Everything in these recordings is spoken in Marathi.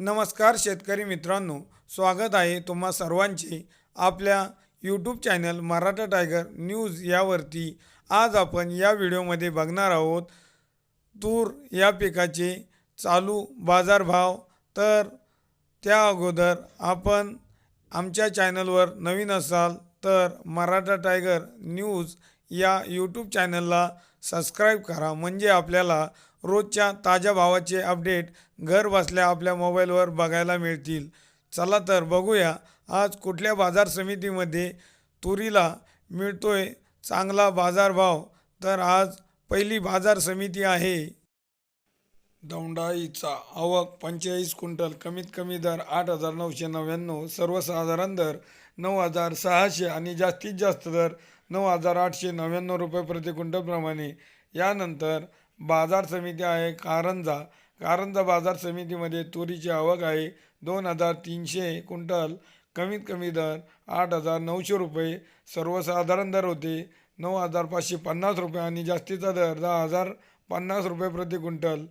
नमस्कार शेतकरी मित्रांनो स्वागत आहे तुम्हा सर्वांचे आपल्या YouTube channel Maratha Tiger News यावरती. आज आपण या व्हिडिओमध्ये बघणार आहोत तूर या पिकाचे चालू बाजारभाव. तर त्या अगोदर आपण आमच्या चॅनलवर नवीन असाल तर मराठा टायगर न्यूज या यूट्यूब चॅनलला सबस्क्राईब करा. म्हणजे आपल्याला रोजच्या ताज्या भावाचे अपडेट घर बसल्या आपल्या मोबाईलवर बघायला मिळतील. चला तर बघूया आज कुठल्या बाजार समितीमध्ये तुरीला मिळतोय चांगला बाजारभाव तर आज पहिली बाजार समिती आहे. दौंडाईचा आवक पंचेचाळीस क्विंटल कमीत कमी दर आठ हजार नऊशे नव्याण्णव सर्वसाधारण दर नऊ हजार सहाशे आणि जास्तीत जास्त दर नऊ हजार आठशे नव्याण्णव रुपये प्रति क्विंटल यानंतर बाजार समिती आहे कारंजा. कारंजा बाजार समितीमध्ये तुरीची आवक आहे दोन हजार तीनशे क्विंटल. कमीत कमी दर आठ हजार नऊशे रुपये. सर्वसाधारण दर होते नऊ हजार पाचशे पन्नास रुपये आणि जास्तीचा दर दहा हजार पन्नास रुपये प्रति क्विंटल.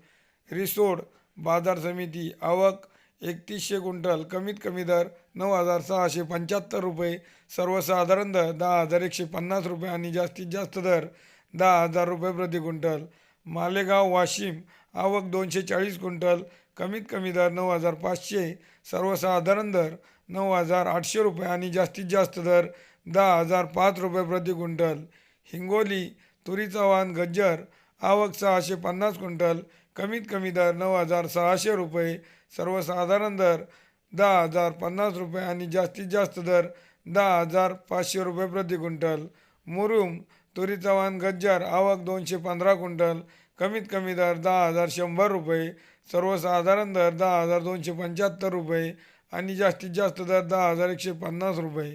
रिसोड बाजार समिती आवक एकतीसशे क्विंटल कमीत कमी दर नऊ हजार सहाशे पंच्याहत्तर रुपये सर्वसाधारण दर दहा हजार एकशे पन्नास रुपये आणि जास्तीत जास्त दर दहा हजार रुपये प्रति क्विंटल मालेगाव वाशिम आवक दोनशे चाळीस क्विंटल कमीत कमी दर नऊ हजार पाचशे सर्वसाधारण दर नऊ हजार आठशे रुपये आणि जास्तीत जास्त दर दहा हजार पाच रुपये प्रति क्विंटल हिंगोली तुरीचा वाहन गज्जर आवक सहाशे पन्नास क्विंटल कमीत कमी दर नऊ हजार सहाशे रुपये सर्वसाधारण दर दहा हजार पन्नास रुपये आणि जास्तीत जास्त दर दहा हजार पाचशे रुपये प्रति क्विंटल. मुरुम तुरीचा वाण गज्जर आवक दोनशे पंधरा क्विंटल कमीत कमी दर दहा हजार शंभर रुपये सर्वसाधारण दर दहा हजार दोनशे पंच्याहत्तर रुपये आणि जास्तीत जास्त दर दहा हजार एकशे पन्नास रुपये.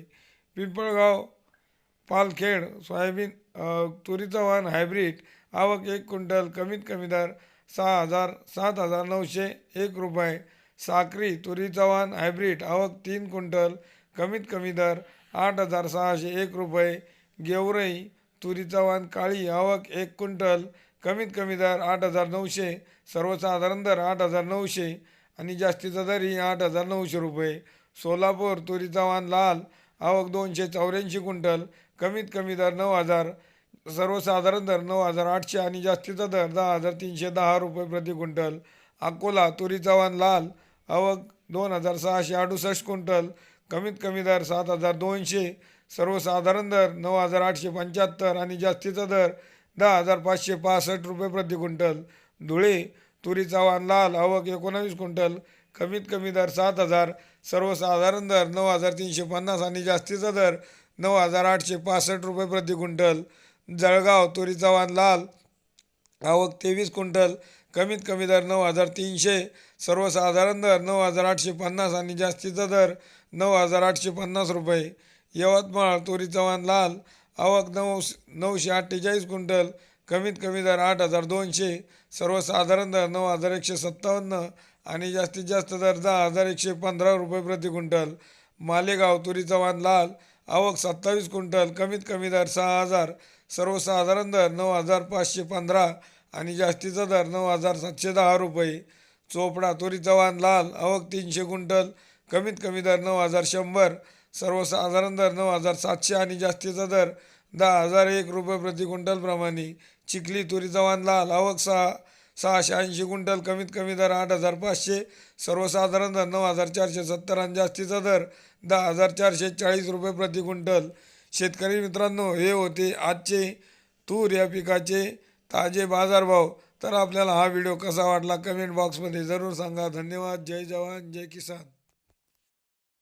पिंपळगाव पालखेड सोयाबीन तुरीचा वाण हायब्रीड आवक एक क्विंटल कमीत कमी दर सहा हजार सात हजार नऊशे एक रुपये. साखरी तुरीचा वाहन हायब्रीड आवक तीन क्विंटल कमीत कमी दर आठ हजार सहाशे एक रुपये. गेवरई तुरीचा वाहन काळी आवक एक क्विंटल कमीत कमी दर आठ हजार नऊशे सर्वसाधारण दर आठ हजार नऊशे आणि जास्तीचा दरही आठ हजार नऊशे रुपये. सोलापूर तुरीचा वाहन लाल आवक दोनशे चौऱ्याऐंशी क्विंटल कमीत कमी दर नऊ हजार सर्वसाधारण दर नऊ हजार आठशे आणि जास्तीचा दर दहा हजार तीनशे दहा रुपये प्रति क्विंटल. अकोला तुरीचा चव्हाण लाल आवक दोन हजार सहाशे अडुसष्ट क्विंटल. कमीत कमी दर सात हजार दोनशे. सर्वसाधारण दर नऊ हजार आठशे पंच्याहत्तर आणि जास्तीचा दर दहा हजार पाचशे पासष्ट रुपये प्रति क्विंटल. धुळे तुरीचा वाहन लाल आवक एकोणावीस क्विंटल. कमीत कमी दर सात हजार. सर्वसाधारण दर नऊ हजार तीनशे पन्नास आणि जास्तीचा दर नऊ हजार आठशे पासष्ट रुपये प्रति क्विंटल. जळगाव तुरीचा वाहन लाल. आवक तेवीस क्विंटल. कमीत कमी दर नऊ हजार तीनशे. सर्वसाधारण दर नऊ हजार आठशे पन्नास आणि जास्तीचा दर नऊ हजार आठशे पन्नास रुपये. यवतमाळ तुरीचा वाहन लाल. आवक नऊ नऊशे अठ्ठेचाळीस क्विंटल. कमीत कमी दर आठ हजार दोनशे. सर्वसाधारण दर नऊ हजार एकशे सत्तावन्न आणि जास्तीत जास्त दर दहा हजार एकशे पंधरा रुपये प्रति क्विंटल. मालेगाव तुरीचा वाहन लाल. आवक सत्तावीस क्विंटल कमीत कमी दर सहा हजार सर्वसाधारण दर नऊ हजार पाचशे पंधरा आणि जास्तीचा दर नऊ हजार सातशे दहा रुपये. चोपडा तुरी वाहन लाल आवक तीनशे क्विंटल कमीत कमी दर नऊ हजार शंभर सर्वसाधारण दर नऊ हजार सातशे आणि जास्तीचा दर दहा हजार एक रुपये प्रति क्विंटलप्रमाणे चिखली तुरी चव्हाण लाल आवक सहा सहाशे ऐंशी क्विंटल कमीत कमी दर आठ हजार पाचशे सर्वसाधारण दर नऊ हजार चारशे सत्तर आणि जास्तीचा दर दहा हजार चारशे चाळीस रुपये प्रति क्विंटल. शेतकरी मित्रांनो हे होते आजचे तूर या पिकाचे ताजे बाजारभाव. तर आपल्याला हा व्हिडिओ कसा वाटला कमेंट बॉक्समध्ये जरूर सांगा. धन्यवाद. जय जवान. जय किसान.